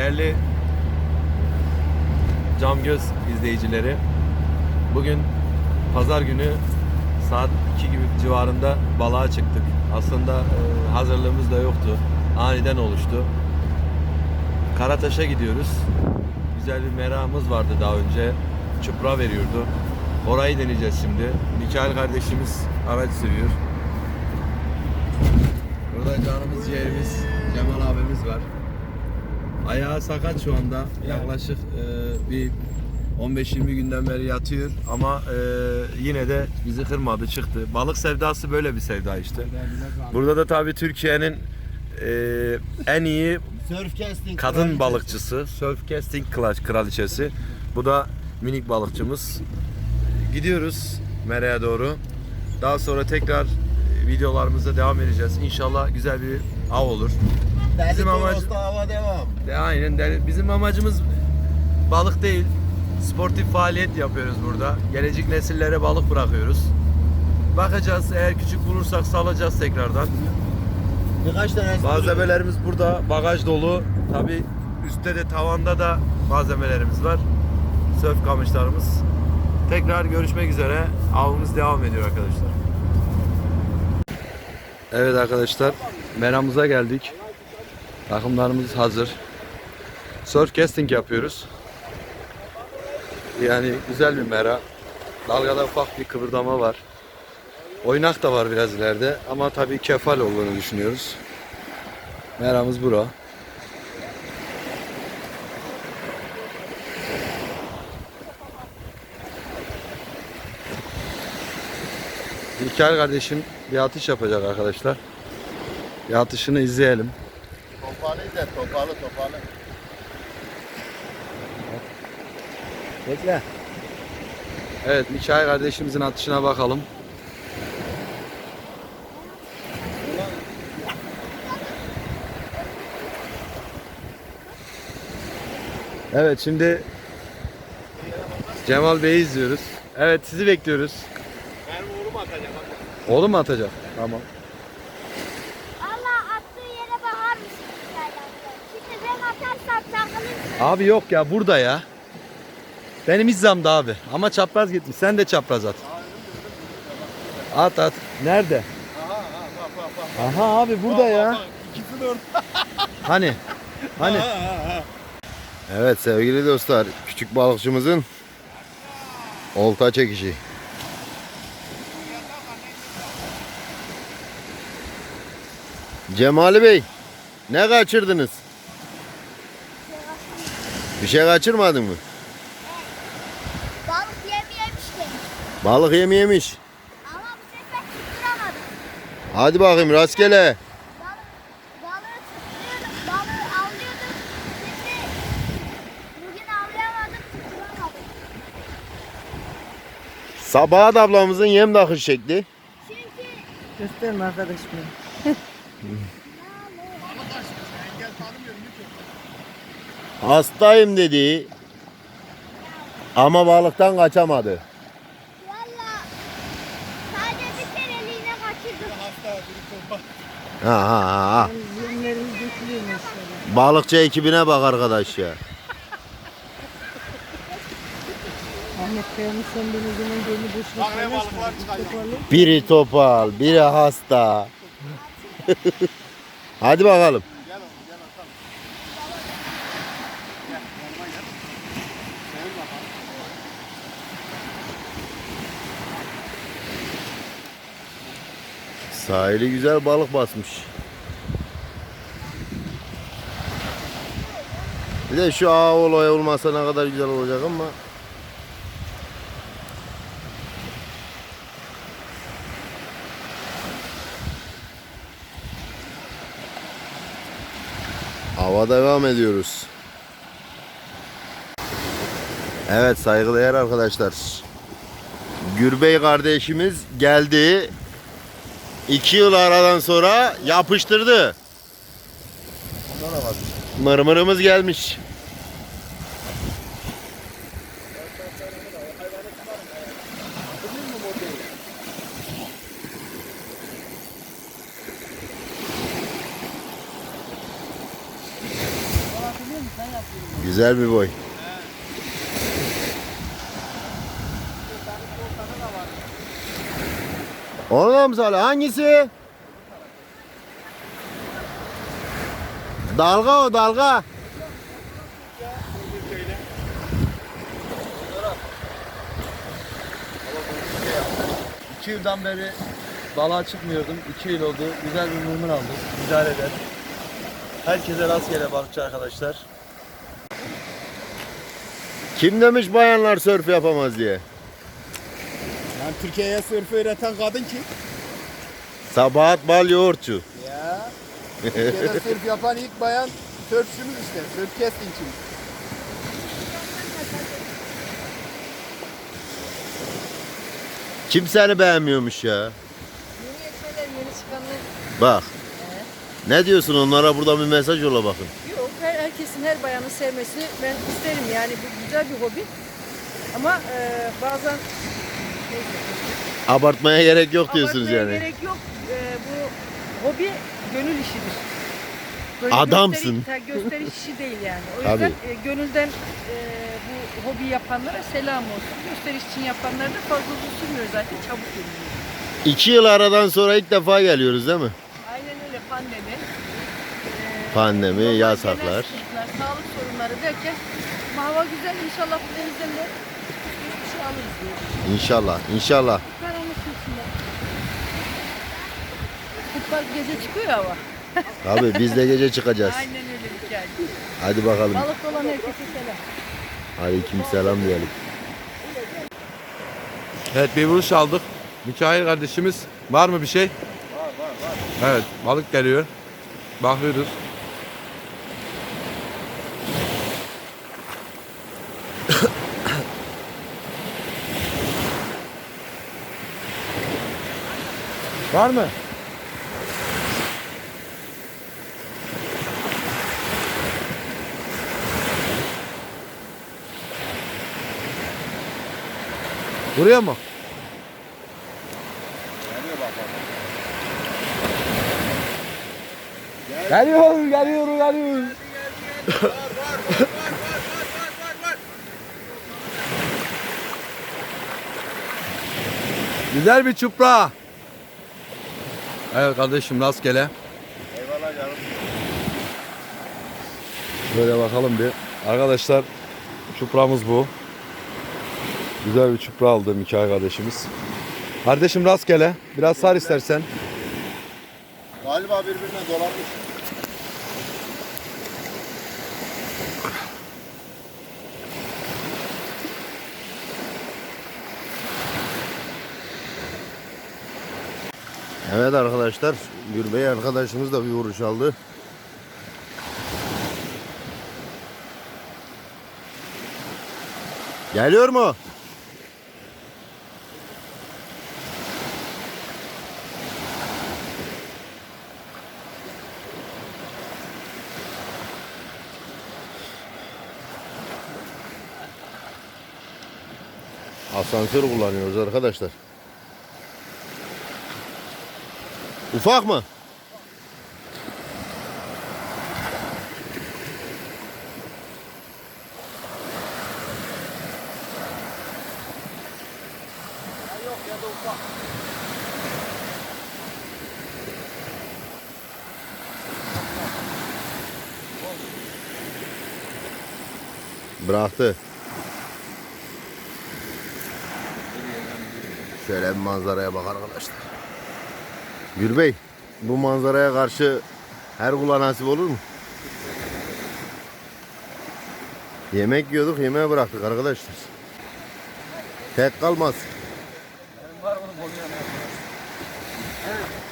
Değerli Cam Göz izleyicileri, bugün pazar günü saat 2 gibi civarında balığa çıktık. Aslında e, hazırlığımız da yoktu. Aniden oluştu. Karataş'a gidiyoruz. Güzel bir meramız vardı daha önce. Çupra veriyordu. Orayı deneyeceğiz şimdi. Mikail kardeşimiz araç sürüyor. Burada canımız ciğerimiz Cemal abimiz var. Ayağı sakat şu anda. Yaklaşık e, bir 15-20 günden beri yatıyor ama e, yine de bizi kırmadı çıktı. Balık sevdası böyle bir sevda işte. Burada da tabii Türkiye'nin e, en iyi kadın balıkçısı, surf casting kraliçesi. Bu da minik balıkçımız. Gidiyoruz Mera'ya doğru. Daha sonra tekrar e, videolarımıza devam edeceğiz. İnşallah güzel bir av olur. Bizim Bizim amacı- hava devam. De aynen de- bizim amacımız balık değil. Sportif faaliyet yapıyoruz burada. Gelecek nesillere balık bırakıyoruz. Bakacağız eğer küçük bulursak salacağız tekrardan. Birkaç tane Malzemelerimiz burada. Bagaj dolu. Tabi üstte de tavanda da malzemelerimiz var. Sörf kamışlarımız. Tekrar görüşmek üzere. Avımız devam ediyor arkadaşlar. Evet arkadaşlar. Meramıza geldik. Takımlarımız hazır. Surf casting yapıyoruz. Yani güzel bir mera. Dalgada ufak bir kıvırdama var. Oynak da var biraz ileride ama tabii kefal olduğunu düşünüyoruz. Meramız bura. İlker kardeşim bir atış yapacak arkadaşlar. Bir atışını izleyelim. Topalı izle, topalı topalı. Bekle. Evet Mikail kardeşimizin atışına bakalım. Evet şimdi Cemal Bey'i izliyoruz. Evet sizi bekliyoruz. Ben vurumu atacağım. Oğlum mu atacak? Tamam. Abi yok ya burada ya. Benim izzamda abi. Ama çapraz gitmiş. Sen de çapraz at. At at. Nerede? Aha. Aha abi burada ya. İkisi de orada. Hani? Hani? Evet sevgili dostlar, küçük balıkçımızın olta çekişi. Cemali Bey, ne kaçırdınız? Bir şey kaçırmadın mı? Balık yemeyemiş demiş. Balık yemi yemiş. Ama bu sefer tutturamadım. Hadi bakayım rastgele. Balık, balığı tutturuyordum, balığı avlıyordum. Şimdi bugün avlayamadım, tutturamadım. Sabahat ablamızın yem takış şekli. Çünkü Gösterme arkadaş beni. Hastayım dedi. Ama balıktan kaçamadı. valla sadece bir kereliğine kaçırdım. Hasta topa. Ha ha ha. Balıkçı ekibine bak arkadaş ya. Ahmet beni boşuna. Biri topal, biri hasta. Hadi bakalım. Gel oğlum gel atalım. Gel yanıma gel. Sevin bakalım. Sahili güzel balık basmış. Bir de şu ağ olay olmasa ne kadar güzel olacak ama. Hava devam ediyoruz. Evet saygıdeğer arkadaşlar. Gürbey kardeşimiz geldi. İki yıl aradan sonra yapıştırdı. Mırmırımız gelmiş. Güzel bir boy. Onu da mı Salih? Hangisi? Dalga o dalga. İki yıldan beri balığa çıkmıyordum. İki yıl oldu. Güzel bir mumur aldım. Güzel eder. Herkese rastgele balıkçı arkadaşlar. Kim demiş bayanlar sörf yapamaz diye? Yani Türkiye'ye sörfü öğreten kadın kim? Sabahat bal yoğurtçu. Ya. Türkiye'de sörf yapan ilk bayan sörfçümüz işte. Sörf keskinçimiz. Kim seni beğenmiyormuş ya? Yeni ekmeler, yeni çıkanlar. Bak. Ne diyorsun onlara burada bir mesaj yola bakın. Yok, her, herkesin her bayanı sevmesini ben isterim yani bu güzel bir hobi. Ama e, bazen Abartmaya gerek yok diyorsunuz abartmaya yani. gerek yok. E, bu hobi gönül işidir. Böyle Adamsın. Gösteriş işi değil yani. O Tabii. yüzden e, gönülden e, bu hobi yapanlara selam olsun. Gösteriş için yapanlar da fazla uzun sürmüyor zaten çabuk geliyor. İki yıl aradan sonra ilk defa geliyoruz değil mi? Aynen öyle pandemi. e, Pandemi, normal yasaklar. genel sıkıntılar, sağlık sorunları derken hava güzel inşallah bu denizden de alırız diye. İnşallah, inşallah. Karanlık içinde. Kutlar gece çıkıyor ya hava. Abi biz de gece çıkacağız. Aynen öyle bir hikaye. Hadi bakalım. Balık olan herkese selam. Aleyküm selam diyelim. Evet bir vuruş aldık. Mikail kardeşimiz var mı bir şey? Var var var. Evet balık geliyor. Bakıyoruz. Var mı? Buraya mı? Geliyor, geliyor, geliyor. Güzel bir çupra. Evet kardeşim rastgele. Eyvallah canım. Böyle bakalım bir. Arkadaşlar çupramız bu. Güzel bir çupra aldı Mikail kardeşimiz. Kardeşim rastgele. Biraz sar istersen. Galiba birbirine dolanmış. Evet arkadaşlar, Gürbey arkadaşımız da bir vuruş aldı. Geliyor mu? Asansör kullanıyoruz arkadaşlar. Ufak mı? Bıraktı. Şöyle bir manzaraya bak arkadaşlar. Gürbey, bu manzaraya karşı her kula nasip olur mu? Yemek yiyorduk, yemeğe bıraktık arkadaşlar. Tek kalmaz.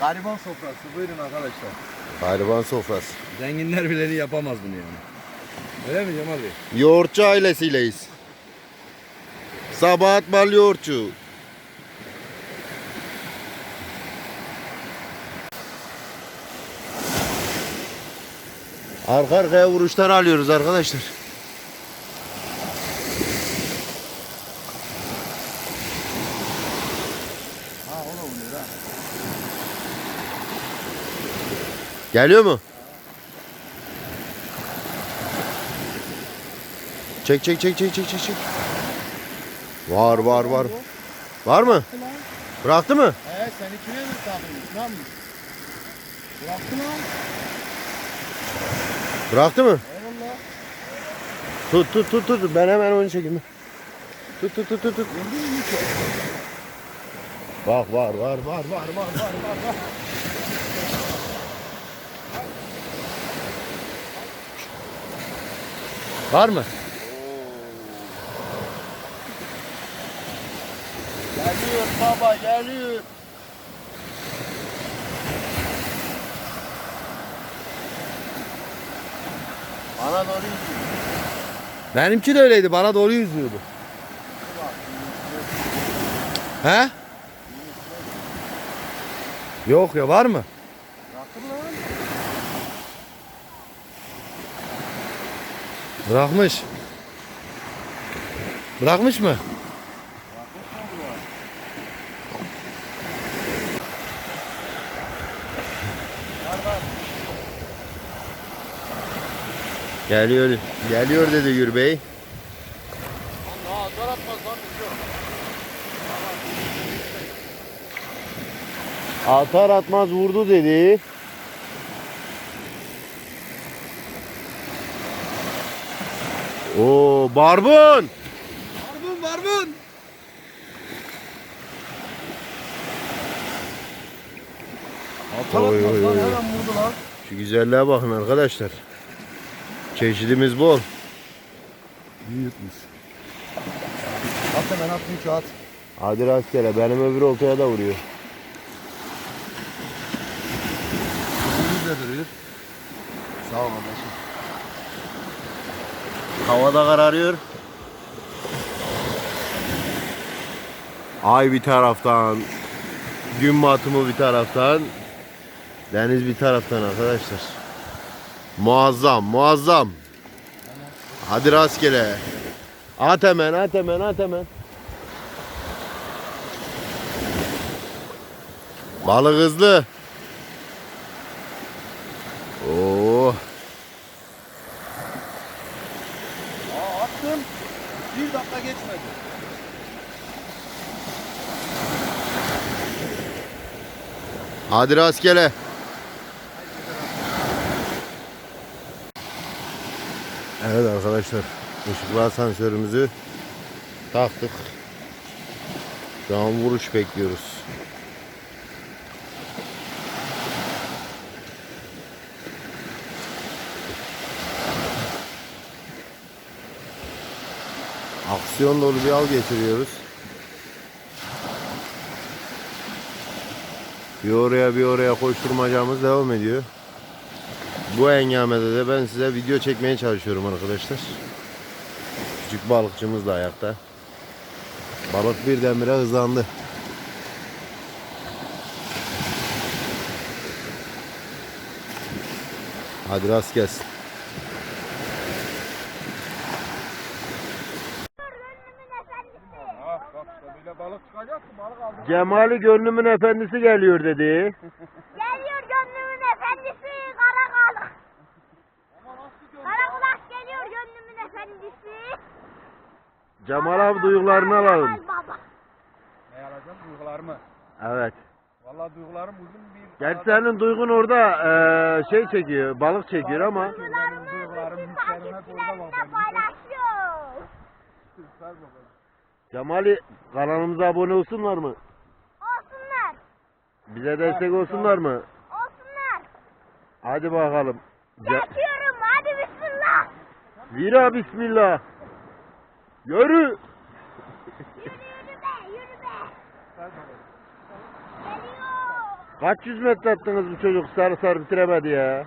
Gariban sofrası. Buyurun arkadaşlar. Gariban sofrası. Zenginler bileni yapamaz bunu yani. Öyle mi Cemal Bey? Yoğurtçu ailesiyleyiz. Sabahat bal yoğurtçu. Arka arkaya vuruşlar alıyoruz arkadaşlar. Geliyor mu? Çek çek çek çek çek çek çek. Var var var. Var mı? Bıraktı mı? He sen ikine mi takılmış? Lan mı? Bıraktı mı? Eyvallah. Tut tut tut tut. Ben hemen onu çekeyim. Tut tut tut tut tut. Bak var var var var var var var var. Var mı? Geliyor baba geliyor. Bana doğru gidiyor. Benimki de öyleydi. Bana doğru yüzüyordu. He? Yok ya var mı? Bırakmış. Bırakmış mı? Geliyor. Geliyor dedi Gürbey. Atar atmaz vurdu dedi. Oo barbun. Barbun barbun. Altan Oy, atmaz oy, lan oy. hemen vurdu lan. Şu güzelliğe bakın arkadaşlar. Çeşidimiz bol. Büyükmüş. At hemen at büyük at. Hadi rastgele benim öbür oltaya da vuruyor. Büyük de duruyor. Sağ ol kardeşim. Havada kararıyor. Ay bir taraftan, gün batımı bir taraftan, deniz bir taraftan arkadaşlar. Muazzam, muazzam. Hadi rastgele. At hemen, at hemen, at hemen. Balık hızlı. Oo. Aa attım. Bir dakika geçmedi. Hadi rastgele. Evet arkadaşlar. Işıklı sensörümüzü taktık. Şu an vuruş bekliyoruz. Aksiyon dolu bir av geçiriyoruz. Bir oraya bir oraya koşturmacamız devam ediyor. Bu engamede de ben size video çekmeye çalışıyorum arkadaşlar. Küçük balıkçımız da ayakta. Balık birdenbire hızlandı. Hadi rast gelsin. Cemali gönlümün efendisi geliyor dedi. Geliyor gönlümün efendisi kara kalık. Kara kulak geliyor gönlümün efendisi. Cemal abi duygularını alalım. Ne alacağım? Duygularımı. Evet. Vallahi duygularım uzun bir... Gerçi senin duygun orada eee, şey çekiyor, balık çekiyor ama Duygularımı Duygularım bütün hislerime doydu takipçilerine bakalım. paylaşıyor. Ver bakalım. Cemali kanalımıza abone olsunlar mı? Olsunlar. Bize destek olsunlar mı? Olsunlar. Hadi bakalım. Ce- Çekiyorum hadi bismillah. Vira bismillah. Yürü. Yürü yürü be yürü be. Geliyor. Kaç yüz metre attınız bu çocuk sarı sarı bitiremedi ya.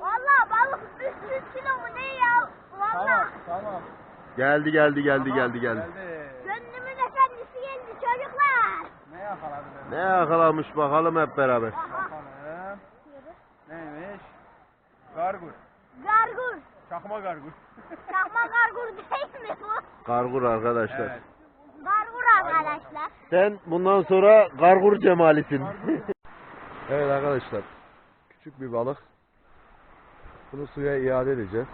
Valla balık 300 kilo mu ne ya? Valla. tamam. Geldi geldi geldi geldi geldi. Geldi. Gönlümün efendisi geldi çocuklar. Ne yakaladı Ne yakalamış bakalım hep beraber. Aha. Bakalım. Neymiş? Gargur. Gargur. Çakma gargur. Çakma gargur değil mi bu? Gargur arkadaşlar. Evet. Gargur arkadaşlar. Sen bundan sonra gargur cemalisin. evet arkadaşlar. Küçük bir balık. Bunu suya iade edeceğiz.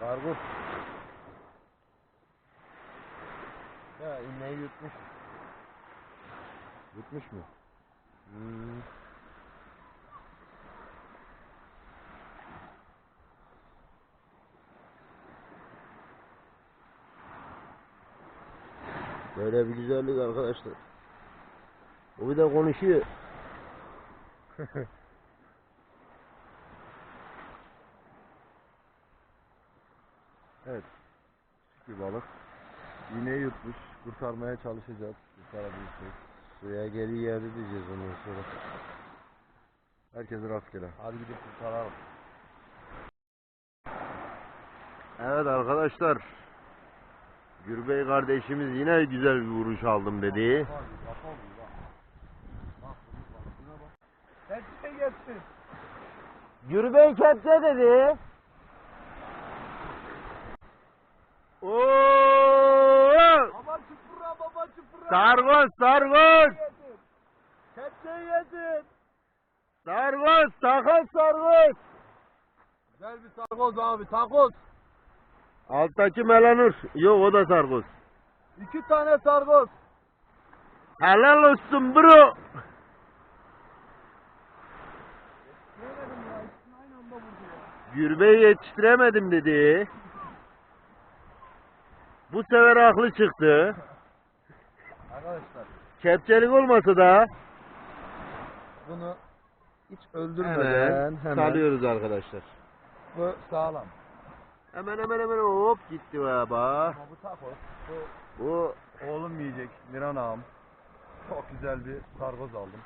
Gargur. Ya inneyi yutmuş. Yutmuş mu? Böyle bir güzellik arkadaşlar. O bir de konuşuyor. evet. Küçük bir balık. İğneyi yutmuş. Kurtarmaya çalışacağız. Kurtarabilirsek. Suya geri iade edeceğiz ondan sonra. Herkese rastgele. Hadi gidip kurtaralım. Evet arkadaşlar. Gürbey kardeşimiz yine güzel bir vuruş aldım dedi. Hepsi geçsin. Gürbey kepçe dedi. Oo! Baba çupra baba çupra. Sargoz, sargoz, Kepçeyi yesin. sargoz, takoz, sargoz. Güzel bir sargoz abi takoz. Alttaki melanur. Yok o da sargoz. İki tane sargoz. Helal olsun bro. Gürbeyi yetiştiremedim dedi. Bu sefer haklı çıktı. Arkadaşlar Kepçelik olmasa da bunu hiç hemen öldürmeden hemen, salıyoruz arkadaşlar. bu sağlam. Hemen hemen hemen hop gitti baba. Bu takoz. Bu Bu oğlum yiyecek Miran ağam. Çok güzel bir sargoz aldım.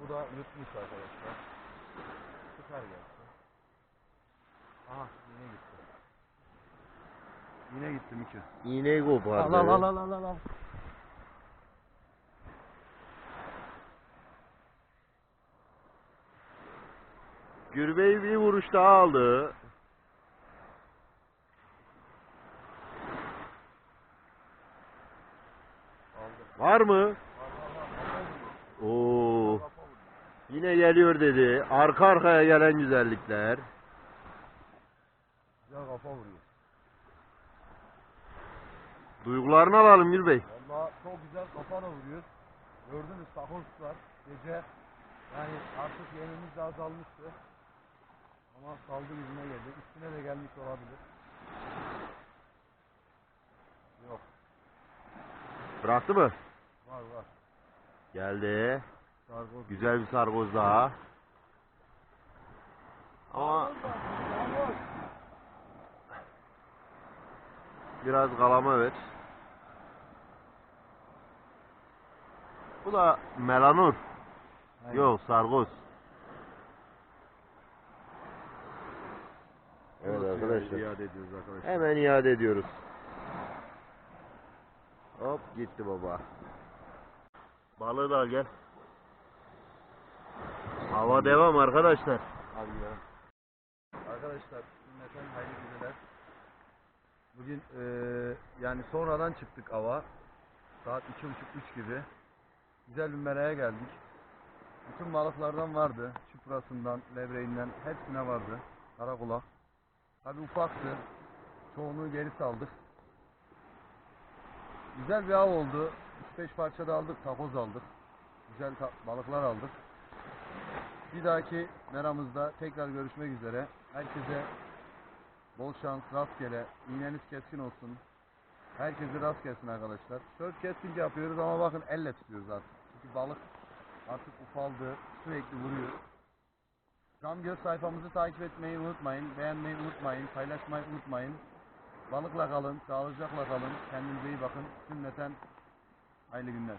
Bu da yutmuş arkadaşlar. Çıkar gelsin. Aha yine gitti. Yine gitti Miki. iğneyi kopardı. Al al al al al al. Gürbey bir vuruş daha aldı. Var mı? Oo. Yine geliyor dedi. Arka arkaya gelen güzellikler. Güzel kafa vuruyor. Duygularını alalım Gülbey. Valla çok güzel kafana vuruyor. Gördünüz takoz var. Gece yani artık yemimiz de azalmıştı. Ama saldı yüzüne geldi. Üstüne de gelmiş olabilir. Yok Bıraktı mı? var var. Geldi. Sargoz. Güzel bir sargoz daha. Ama biraz kalama ver. Bu da melanur. Aynen. Yok sargoz. Evet arkadaşlar. iade ediyoruz arkadaşlar. Hemen iade ediyoruz. Hop gitti baba. Balığı da al gel. Hava devam arkadaşlar. Hadi gidelim. Arkadaşlar hayırlı geceler. Bugün eee, yani sonradan çıktık ava. Saat iki buçuk üç gibi. Güzel bir meraya geldik. Bütün balıklardan vardı. Çuprasından, levreğinden hepsine vardı. Karakulak. Tabi ufaktı. Çoğunu geri saldık. Güzel bir av oldu. 3-5 parça da aldık. Takoz aldık. Güzel balıklar aldık. Bir dahaki meramızda tekrar görüşmek üzere. Herkese bol şans, rastgele. İğneniz keskin olsun. Herkese rast gelsin arkadaşlar. Sörf casting yapıyoruz ama bakın elle tutuyoruz artık. Çünkü balık artık ufaldı. Sürekli vuruyor. Cam sayfamızı takip etmeyi unutmayın. Beğenmeyi unutmayın. Paylaşmayı unutmayın. Balıkla kalın. Sağlıcakla kalın. Kendinize iyi bakın. Cümleten hayırlı günler.